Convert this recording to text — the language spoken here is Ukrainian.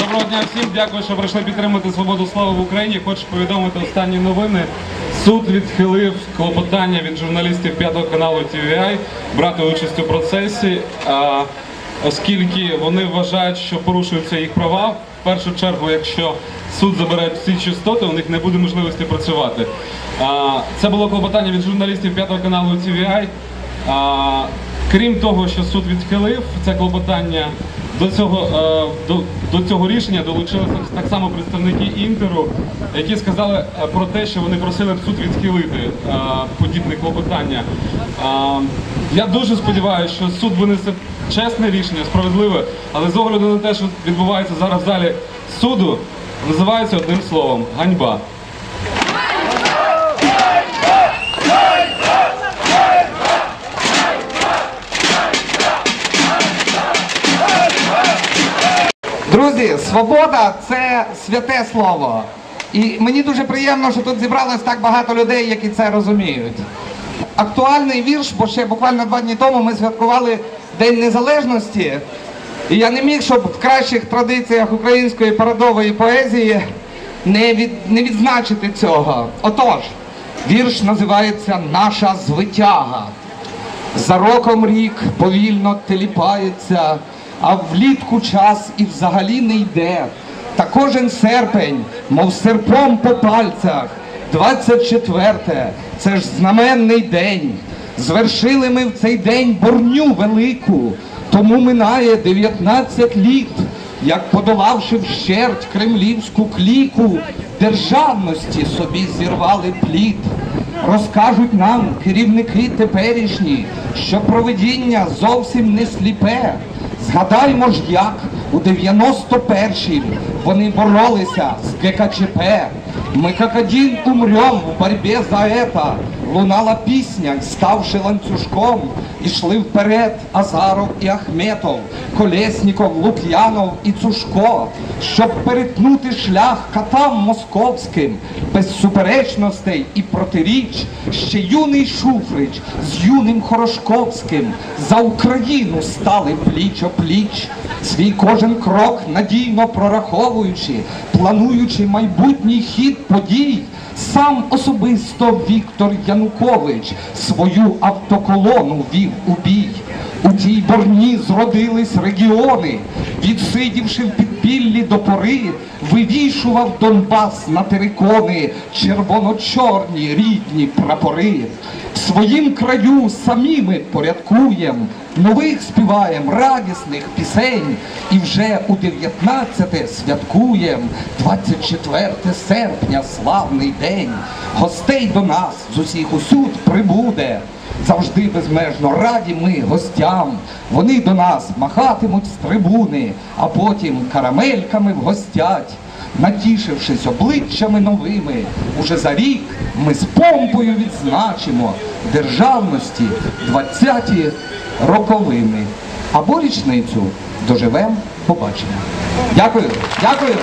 Доброго дня всім, дякую, що прийшли підтримати свободу слова в Україні. Хочу повідомити останні новини. Суд відхилив клопотання від журналістів п'ятого каналу TVI брати участь у процесі, оскільки вони вважають, що порушуються їх права. В першу чергу, якщо суд забере всі частоти, у них не буде можливості працювати. Це було клопотання від журналістів п'ятого каналу TVI. Крім того, що суд відхилив це клопотання, до цього, е, до, до цього рішення долучилися так само представники Інтеру, які сказали е, про те, що вони просили б суд відхилити е, подібне клопотання. Я дуже сподіваюся, що суд винесе чесне рішення, справедливе, але з огляду на те, що відбувається зараз в залі суду, називається одним словом ганьба. Друзі, свобода це святе слово. І мені дуже приємно, що тут зібралось так багато людей, які це розуміють. Актуальний вірш, бо ще буквально два дні тому ми святкували День Незалежності. І я не міг, щоб в кращих традиціях української парадової поезії не, від, не відзначити цього. Отож, вірш називається Наша звитяга. За роком рік повільно теліпається, а влітку час і взагалі не йде. Та кожен серпень, мов серпом по пальцях, 24-те, це ж знаменний день. Звершили ми в цей день борню велику, тому минає 19 літ, як подолавши вщерть кремлівську кліку, державності собі зірвали плід. Розкажуть нам керівники теперішні, що проведіння зовсім не сліпе. Згадаймо ж, як у 91-м вони боролися з ГКЧП. Ми как один умрем в борьбе за это. Лунала пісня, ставши ланцюжком, ішли вперед Азаров і Ахметов, Колєсніков, Лук'янов і Цушко, щоб перетнути шлях катам московським, без суперечностей і протиріч, ще юний Шуфрич з юним Хорошковським за Україну стали пліч о пліч, свій кожен крок надійно прораховуючи, плануючи майбутній хід подій. Сам особисто Віктор Янукович свою автоколону вів у бій. У тій борні зродились регіони, відсидівши в підпіллі до пори, вивішував Донбас на терикони, червоно-чорні рідні прапори. В своїм краю самі ми порядкуєм, нових співаєм радісних пісень, і вже у 19-те святкуєм 24 серпня, славний день. Гостей до нас з усіх усюд прибуде. Завжди безмежно раді ми гостям. Вони до нас махатимуть з трибуни, а потім карамельками вгостять. Натішившись обличчями новими, уже за рік ми з помпою відзначимо державності 20-ті роковини. Або річницю доживем, побачимо. Дякую, дякую.